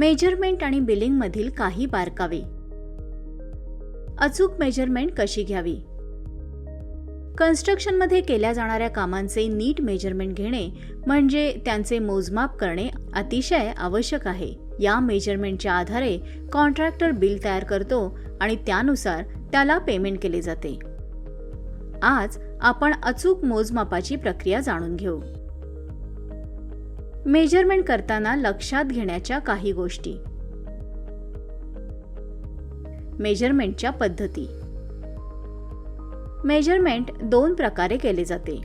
Measurement आणि बिलिंगमधील काही बारकावे. अचूक मेजरमेंट कशी घ्यावी? कन्स्ट्रक्शनमध्ये केल्या जाणाऱ्या कामांचे नीट मेजरमेंट घेणे म्हणजे त्यांचे मोजमाप करणे अतिशय आवश्यक आहे. या मेजरमेंटच्या आधारे कॉन्ट्रॅक्टर बिल तयार करतो आणि त्यानुसार त्याला पेमेंट केले जाते. आज आपण अचूक मोजमापाची प्रक्रिया जाणून घेऊ. मेजरमेंट करताना लक्षात घेण्याच्या काही गोष्टी. मेजरमेंटच्या पद्धती. मेजरमेंट दोन प्रकारे केले जाते.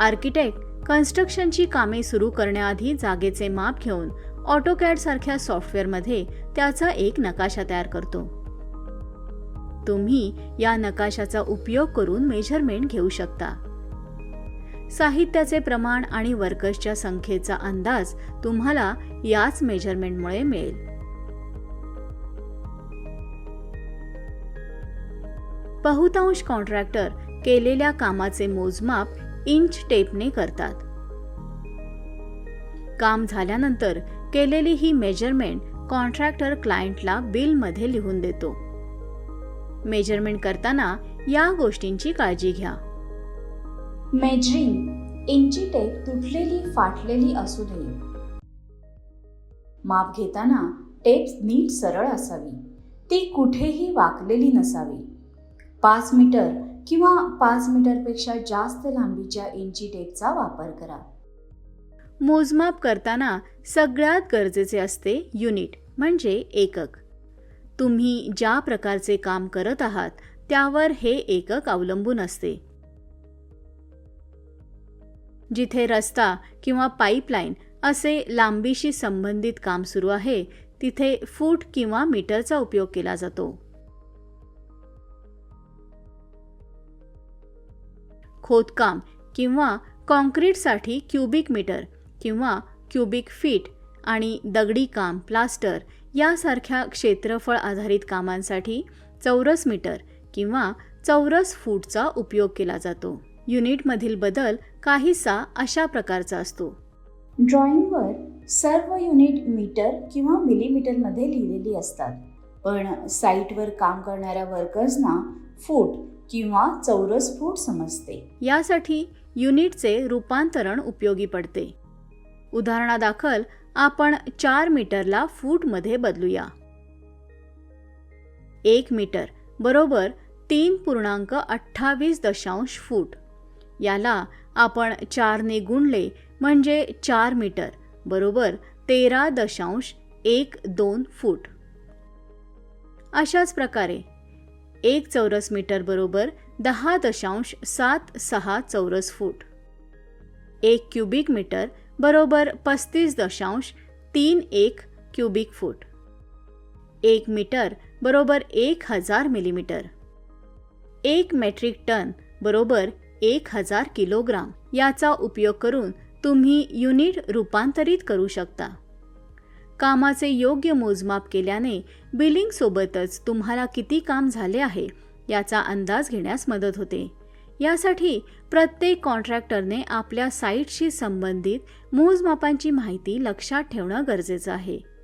आर्किटेक्ट कन्स्ट्रक्शनची कामे सुरू करण्याआधी जागेचे माप घेऊन ऑटोकॅड सारख्या सॉफ्टवेअरमध्ये त्याचा एक नकाशा तयार करतो. तुम्ही या नकाशाचा उपयोग करून मेजरमेंट घेऊ शकता. साहित्याचे प्रमाण आणि वर्कर्सच्या संख्येचा अंदाज तुम्हाला याच मेजरमेंटमुळे मिळेल. बहुतांश कॉन्ट्रॅक्टर केलेल्या कामाचे मोजमाप इंच टेपने करतात. काम झाल्यानंतर केलेली ही मेजरमेंट कॉन्ट्रॅक्टर क्लायंटला बिलमध्ये लिहून देतो. मेजरमेंट करताना या गोष्टींची काळजी घ्या. मेजरिंग इंची टेप तुटलेली फाटलेली असू नये माप घेताना टेप नीट सरळ असावी. ती कुठेही वाकलेली नसावी. पाच मीटर किंवा पाच मीटरपेक्षा जास्त लांबीच्या इंची टेपचा वापर करा. मोजमाप करताना सगळ्यात गरजेचे असते युनिट म्हणजे एकक. तुम्ही ज्या प्रकारचे काम करत आहात त्यावर हे एकक अवलंबून असते. जिथे रस्ता किंवा पाईपलाईन असे लांबीशी संबंधित काम सुरू आहे तिथे फूट किंवा मीटरचा उपयोग केला जातो. खोदकाम किंवा कॉन्क्रीटसाठी क्युबिक मीटर किंवा क्युबिक फीट आणि दगडी काम प्लास्टर यासारख्या क्षेत्रफळ आधारित कामांसाठी चौरस मीटर किंवा चौरस फूटचा उपयोग केला जातो. युनिटमधील बदल काहीसा अशा प्रकारचा असतो. ड्रॉइंगवर सर्व युनिट मीटर किंवा मिलीमीटरमध्ये लिहिलेली असतात. पण साईटवर काम करणाऱ्या वर्कर्सना फूट किंवा चौरस फूट समजते. यासाठी युनिटचे रूपांतरण उपयोगी पडते. उदाहरणादाखल आपण चार मीटरला फूटमध्ये बदलूया. एक मीटर बरोबर तीन पूर्णांक अठ्ठावीस दशांश फूट. याला आपण चारने गुणले म्हणजे चार मीटर बरोबर तेरा दशांश एक दोन फूट. अशाच प्रकारे एक चौरस मीटर बरोबर दहा दशांश सात सहा चौरस फूट. एक क्युबिक मीटर बरोबर पस्तीस दशांश तीन एक क्युबिक फूट. एक मीटर बरोबर एक हजार मिलीमीटर. एक मेट्रिक टन बरोबर एक हजार किलोग्राम. याचा उपयोग करून तुम्ही युनिट रूपांतरित करू शकता. कामाचे योग्य मोजमाप केल्याने बिलिंगसोबतच तुम्हाला किती काम झाले आहे याचा अंदाज घेण्यास मदत होते. यासाठी प्रत्येक कॉन्ट्रॅक्टरने आपल्या साईटशी संबंधित मोजमापांची माहिती लक्षात ठेवणं गरजेचं आहे.